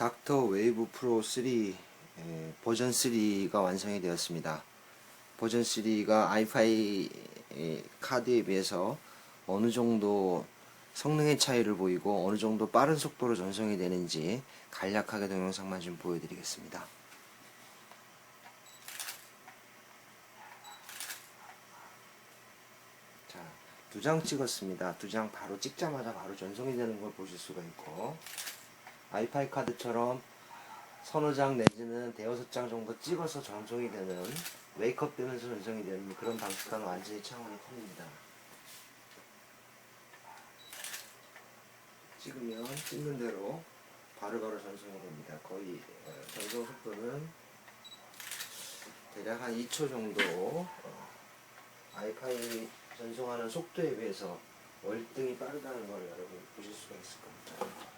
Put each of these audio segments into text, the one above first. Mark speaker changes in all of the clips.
Speaker 1: 닥터 웨이브 프로 3 에, 버전 3가 완성이 되었습니다. 버전 3가 i5 에, 카드에 비해서 어느 정도 성능의 차이를 보이고 어느 정도 빠른 속도로 전송이 되는지 간략하게 동영상만 좀 보여드리겠습니다. 자, 두 장 찍었습니다. 두 장 바로 찍자마자 바로 전송이 되는 걸 보실 수가 있고 아이파이 카드처럼 서너 장 내지는 대여섯 장 정도 찍어서 전송이 되는 웨이크업 되면서 전송이 되는 그런 방식과는 완전히 차원이 틀립니다. 찍으면 찍는 대로 바로바로 전송이 됩니다. 거의 어, 전송 속도는 대략 한 2초 정도 어, 아이파이 전송하는 속도에 비해서 월등히 빠르다는 걸 여러분 보실 수가 있을 겁니다.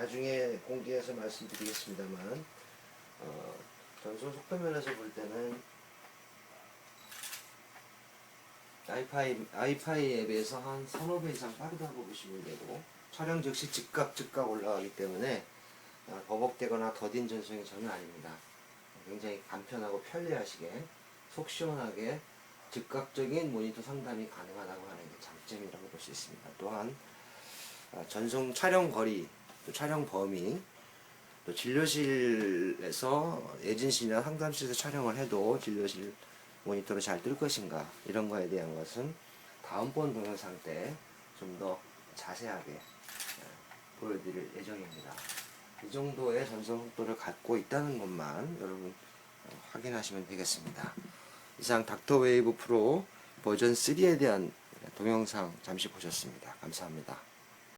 Speaker 1: 나중에 공개해서 말씀드리겠습니다만 어, 전송 속도 면에서 볼 때는 아이파이, 아이파이 앱에서 한 서너 배 이상 빠르다고 보시면 되고 촬영 즉시 즉각 즉각 올라가기 때문에 어, 버벅대거나 더딘 전송이 전혀 아닙니다. 굉장히 간편하고 편리하시게 속 시원하게 즉각적인 모니터 상담이 가능하다고 하는 게 장점이라고 볼 수 있습니다. 또한 아, 전송 촬영 거리, 또 촬영 범위, 또 진료실에서 예진실이나 상담실에서 촬영을 해도 진료실 모니터로 잘 뜰 것인가 이런 거에 대한 것은 다음번 동영상 때 좀 더 자세하게 어, 보여드릴 예정입니다. 이 정도의 전송 속도를 갖고 있다는 것만 여러분 어, 확인하시면 되겠습니다. 이상 닥터웨이브 프로 버전 3에 대한 동영상 잠시 보셨습니다. 감사합니다.